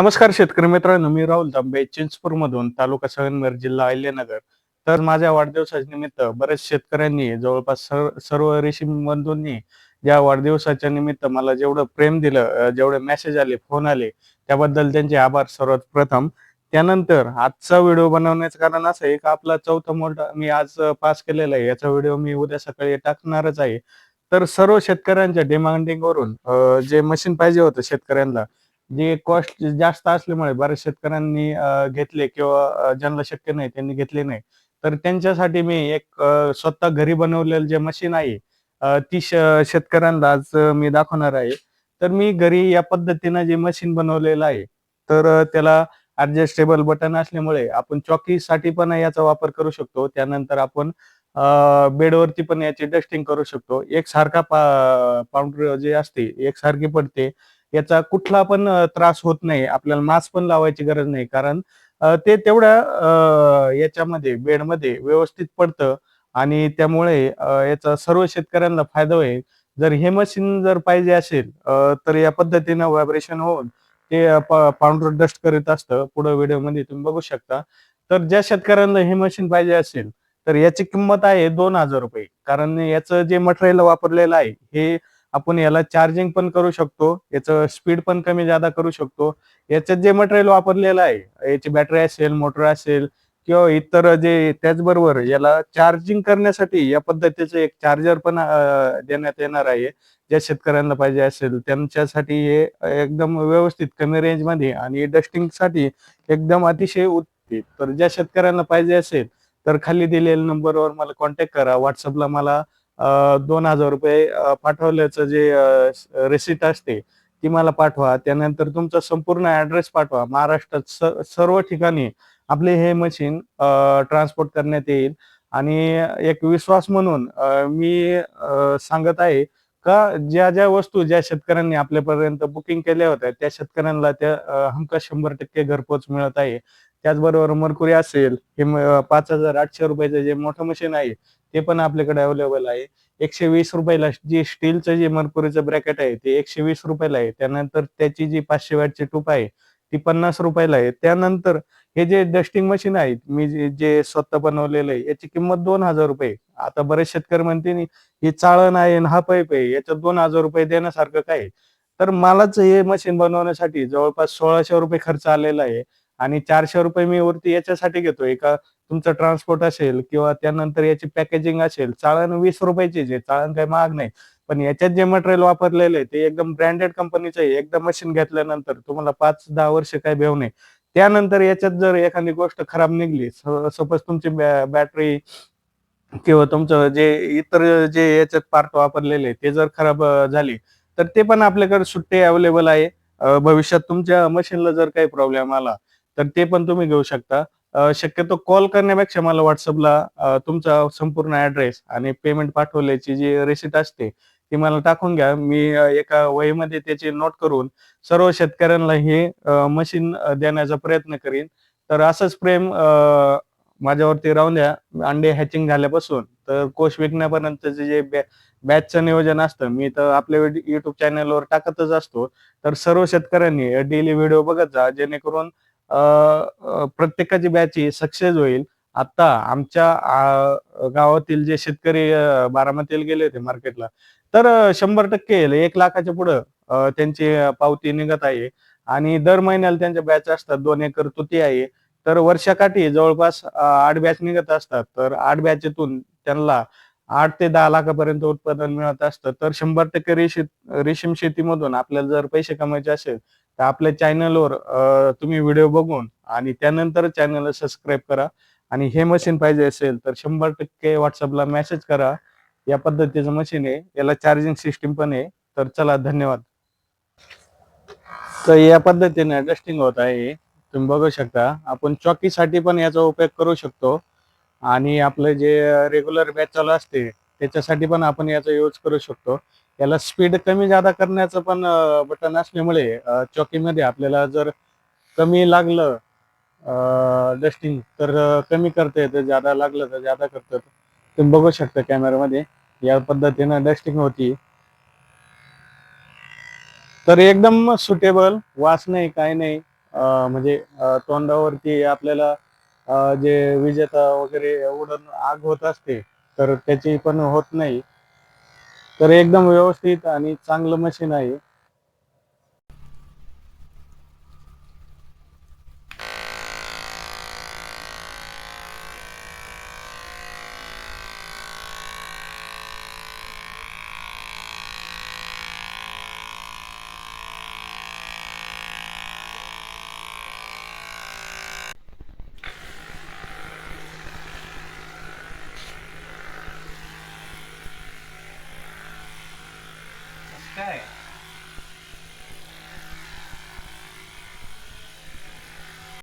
नमस्कार शेतकरी मित्रांनो मी राहुल दांबे चिंचपूर मधून तालुका संगमेर जिल्हा अहिल्यानगर. तर माझ्या वाढदिवसाच्या निमित्त बरेच शेतकऱ्यांनी जवळपास सर्व सर्व रेशीम बंधूंनी या वाढदिवसाच्या निमित्त मला जेवढं प्रेम दिलं जेवढे मेसेज आले फोन आले त्याबद्दल त्यांचे आभार सर्वात प्रथम. त्यानंतर आजचा व्हिडिओ बनवण्याचं कारण असं एक आपला चौथा मोठा मी आज पास केलेला आहे. याचा व्हिडिओ मी उद्या सकाळी टाकणारच आहे. तर सर्व शेतकऱ्यांच्या डिमांडिंग वरून जे मशीन पाहिजे होतं शेतकऱ्यांना जे कॉस्ट जास्त असल्यामुळे बऱ्याच शेतकऱ्यांनी घेतले किंवा ज्यांना शक्य नाही त्यांनी घेतले नाही. तर त्यांच्यासाठी मी एक स्वतः घरी बनवलेलं जे मशीन आहे ती शेतकऱ्यांना आज मी दाखवणार आहे. तर मी घरी या पद्धतीनं जे मशीन बनवलेलं आहे तर त्याला ऍडजस्टेबल बटन असल्यामुळे आपण चॉकीसाठी पण याचा वापर करू शकतो. त्यानंतर आपण बेडवरती पण याची डस्टिंग करू शकतो. एक सारखा पावडर जे असते एक सारखी पडते. याचा कुठला पण त्रास होत नाही. आपल्याला मास्क पण लावायची गरज नाही. कारण ते तेवढ्या याच्यामध्ये बेडमध्ये व्यवस्थित पडतं आणि त्यामुळे याचा सर्व शेतकऱ्यांना फायदा होईल. जर हे मशीन जर पाहिजे असेल तर या पद्धतीनं व्हायब्रेशन होऊन ते पांढर डस्ट करीत असतं. पुढे व्हिडिओमध्ये तुम्ही बघू शकता. तर ज्या शेतकऱ्यांना हे मशीन पाहिजे असेल तर याची किंमत आहे दोन हजार रुपये. कारण याचं जे मटेरियल वापरलेलं आहे हे आपण याला चार्जिंग पण करू शकतो याचं स्पीड पण कमी जादा करू शकतो. याच्यात जे मटेरियल वापरलेलं आहे याची बॅटरी असेल मोटर असेल किंवा इतर जे त्याचबरोबर याला चार्जिंग करण्यासाठी या पद्धतीचं एक चार्जर पण देण्यात येणार आहे. ज्या शेतकऱ्यांना पाहिजे असेल त्यांच्यासाठी हे एकदम व्यवस्थित कमी रेंजमध्ये आणि डस्टिंगसाठी एकदम अतिशय उत्तम. तर ज्या शेतकऱ्यांना पाहिजे असेल तर खाली दिलेल्या नंबरवर मला कॉन्टॅक्ट करा. व्हॉट्सअपला मला दोन हजार रुपये पाठवल्याचं जे रेसिट असते ती मला पाठवा. त्यानंतर तुमचा संपूर्ण ऍड्रेस पाठवा. महाराष्ट्रात सर्व ठिकाणी आपले हे मशीन ट्रान्सपोर्ट करण्यात येईल. आणि एक विश्वास म्हणून मी सांगत आहे का ज्या ज्या वस्तू ज्या शेतकऱ्यांनी आपल्यापर्यंत बुकिंग केल्या होत्या त्या शेतकऱ्यांना त्या हमका शंभर टक्के घरपोच मिळत आहे. त्याचबरोबर मरकुरी असेल हे पाच हजार आठशे रुपयाचं जे मोठं मशीन आहे ते पण आपल्याकडे अवेलेबल आहे. एकशे वीस रुपयाला जे स्टीलचं जे मरकुरीचं ब्रॅकेट आहे ते एकशे वीस रुपयाला आहे. त्यानंतर त्याची जी पाचशे वॅटची टूप आहे ती पन्नास रुपयाला आहे. त्यानंतर हे जे डस्टिंग मशीन आहे मी जे जे स्वतः बनवलेलं आहे याची किंमत दोन हजार रुपये. आता बरेच शेतकरी म्हणते हे चाळण आहे आणि हा पैप आहे याच्यात दोन हजार रुपये देण्यासारखं काय? तर मलाच हे मशीन बनवण्यासाठी जवळपास सोळाशे रुपये खर्च आलेला आहे. आणि चारशे रुपये मी वरती याच्यासाठी घेतो. एका तुमचं ट्रान्सपोर्ट असेल किंवा त्यानंतर याची पॅकेजिंग असेल चाळण वीस रुपयाची जे चाळण काही महाग नाही. पण याच्यात जे मटेरियल वापरलेलं आहे ते एकदम ब्रँडेड कंपनीचं आहे. एकदा मशीन घेतल्यानंतर तुम्हाला पाच दहा वर्ष काय भेव नाही. त्यानंतर याच्यात जर एखादी गोष्ट खराब निघली सपोज तुमची बॅटरी किंवा तुमचं जे इतर जे याच्यात पार्ट वापरलेले ते जर खराब झाली तर ते पण आपल्याकडे सुट्टे अवेलेबल आहे. भविष्यात तुमच्या मशीनला जर काही प्रॉब्लेम आला तर ते पण तुम्ही घेऊ शकता. शक्यतो कॉल करण्यापेक्षा मला व्हॉट्सअपला तुमचा संपूर्ण ऍड्रेस आणि पेमेंट पाठवल्याची जी रेसिट असते ती मला टाकून घ्या. मी एका वहीमध्ये त्याची नोट करून सर्व शेतकऱ्यांना हे मशीन देण्याचा प्रयत्न करीन. तर असंच प्रेम माझ्यावरती राहून द्या. अंडे हॅचिंग झाल्यापासून. तर कोष विकण्यापर्यंतचे जे बॅचचं नियोजन असतं मी तर आपल्या युट्यूब चॅनलवर टाकतच असतो. तर सर्व शेतकऱ्यांनी डेली व्हिडिओ बघत जा जेणेकरून प्रत्येकाची बॅच ही सक्सेस होईल. आता आमच्या गावातील जे शेतकरी बारामतीला गेले होते मार्केटला तर शंभर टक्के एक लाखाच्या पुढं त्यांची पावती निघत आहे. आणि दर महिन्याला त्यांच्या बॅच असतात. दोन एकर तुती आहे. तर वर्षाकाठी जवळपास आठ बॅच निघत असतात. तर आठ बॅचेतून त्यांना आठ ते दहा लाखापर्यंत उत्पादन मिळत असतं. तर शंभर टक्के रेशी रेशीम शेतीमधून आपल्याला जर पैसे कमायचे असेल तर आपल्या चॅनलवर तुम्ही व्हिडिओ बघून आणि त्यानंतर चॅनलला सबस्क्राईब करा. आणि हे मशीन पाहिजे असेल तर शंभर टक्के व्हॉट्सअपला मेसेज करा. या पद्धतीचं मशीन आहे. याला चार्जिंग सिस्टीम पण आहे. तर चला धन्यवाद. तर या पद्धतीने डस्टिंग होत आहे. तुम्ही बघू शकता. आपण चॉकीसाठी पण याचा उपयोग करू शकतो. आणि आपलं जे रेग्युलर बॅच चालू असते त्याच्यासाठी पण आपण याचा यूज करू शकतो. याला स्पीड कमी जादा करण्याचं पण बटन असल्यामुळे चौकीमध्ये आपल्याला जर कमी लागलं डस्टिंग तर कमी करता येतं जादा लागलं तर जादा करतं तुम्ही बघू शकता कॅमेरामध्ये या पद्धतीनं डस्टिंग होती. तर एकदम सुटेबल वास नाही काय नाही. म्हणजे तोंडावरती आपल्याला जे विजेता वगैरे उडून आग होत असते तर त्याची पण होत नाही. तर एकदम व्यवस्थित आणि चांगलं मशीन आहे.